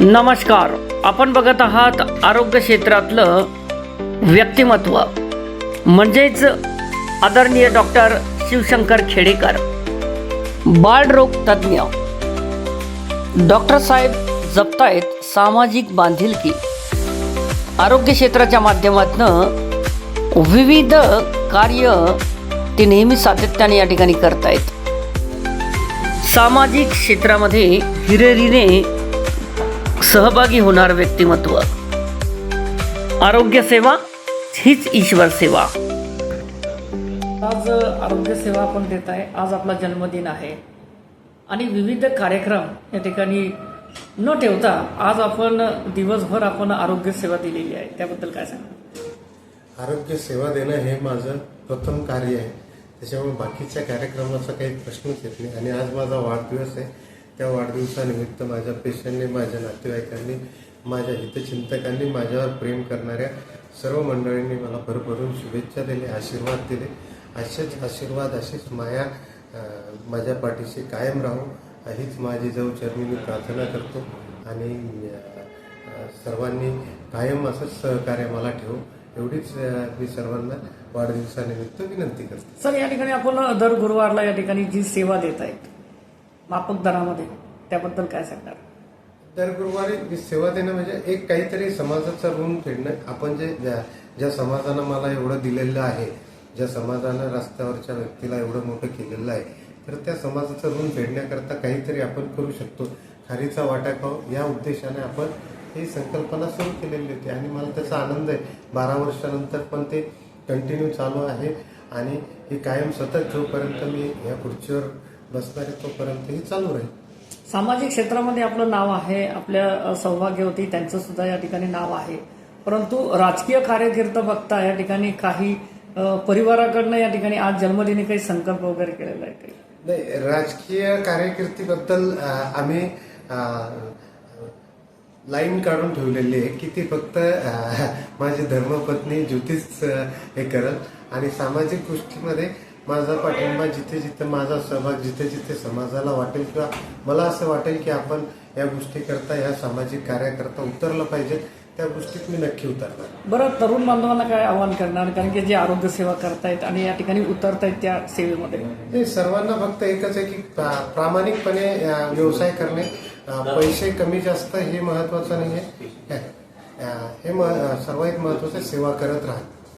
नमस्कार. आपण बघत आहात आरोग्य क्षेत्रातलं व्यक्तिमत्व. म्हणजेच आदरणीय डॉक्टर शिवशंकर खेडेकर. बाळरोग तज्ज्ञ. डॉक्टर साहेब जपतायत सामाजिक बांधिलकी. आरोग्य क्षेत्राच्या माध्यमातून विविध कार्य ते नेहमी सातत्याने या ठिकाणी करतायत. सामाजिक क्षेत्रामध्ये हिरेरीने सहभागी होणार व्यक्तिमत्व. आरोग्य सेवा हीच ईश्वर सेवा. आज आरोग्य सेवा आपण देत आहे. आज आपला जन्मदिन आहे. आणि विविध कार्यक्रम या ठिकाणी न ठेवता आज आपण दिवसभर आपण आरोग्य सेवा दिलेली आहे. त्याबद्दल काय सांगा आरोग्य सेवा देणं हे माझं प्रथम कार्य आहे. त्याच्यामुळे बाकीच्या कार्यक्रमाचा काही प्रश्नच येत नाही. आणि आज माझा वाढदिवस आहे. त्या वाढदिवसानिमित्त माझ्या पेशंटने माझ्या नातेवाईकांनी माझ्या हितचिंतकांनी माझ्यावर प्रेम करणाऱ्या सर्व मंडळींनी मला भरभरून शुभेच्छा दिल्या आशीर्वाद दिले. असेच आशीर्वाद अशीच माया माझ्या पाठीशी कायम राहू. हीच माझी जाऊ चरणी मी प्रार्थना करतो. आणि सर्वांनी कायम असंच सहकार्य मला ठेवू. एवढीच मी सर्वांना वाढदिवसानिमित्त विनंती करतो. सर या ठिकाणी आपण दर गुरुवारला या ठिकाणी जी सेवा देत आहेत माफक दरामध्ये त्याबद्दल काय सांगणार? दर गुरुवारी सेवा देणं म्हणजे एक काहीतरी समाजाचं ऋण फेडणं. आपण जे ज्या ज्या समाजानं मला एवढं दिलेलं आहे ज्या समाजानं रस्त्यावरच्या व्यक्तीला एवढं मोठं केलेलं आहे तर त्या समाजाचं ऋण फेडण्याकरता काहीतरी आपण करू शकतो. खारीचा वाटा खाऊ. या उद्देशाने आपण ही संकल्पना सुरू केलेली होती आणि मला त्याचा आनंद आहे. बारा वर्षानंतर पण ते कंटिन्यू चालू आहे आणि हे कायम सतत जोपर्यंत मी या खुर्चीवर बसणार आहे तोपर्यंत ही चालू राहील. सामाजिक क्षेत्रामध्ये आपलं नाव आहे आपल्या सौभाग्यवती त्यांचं सुद्धा या ठिकाणी नाव आहे. परंतु राजकीय कार्यकर्ता बघता या ठिकाणी काही परिवाराकडनं या ठिकाणी आज जन्मदिनी काही संकल्प वगैरे केलेला आहे काही? नाही राजकीय कारकिर्दीबद्दल अ, आम्ही लाईन काढून ठेवलेली आहे की ती फक्त माझी धर्मपत्नी ज्योतिष हे करत आणि सामाजिक गोष्टीमध्ये माझा पाठिंबा जिथे जिथे माझा सहभाग जिथे जिथे समाजाला वाटेल किंवा मला असं वाटेल की आपण या गोष्टी करता या सामाजिक कार्याकरता उतरलं पाहिजे त्या गोष्टीत मी नक्की उतरणार. बरं तरुण बांधवांना काय आवाहन करणार? कारण की जे आरोग्य सेवा करतायत आणि या ठिकाणी उतरतायत त्या सेवेमध्ये. नाही सर्वांना फक्त एकच आहे की प्रा- प्रामाणिकपणे व्यवसाय करणे. पैसे कमी जास्त हे महत्वाचं नाही आहे हे सर्वात महत्वाचं सेवा करत राहा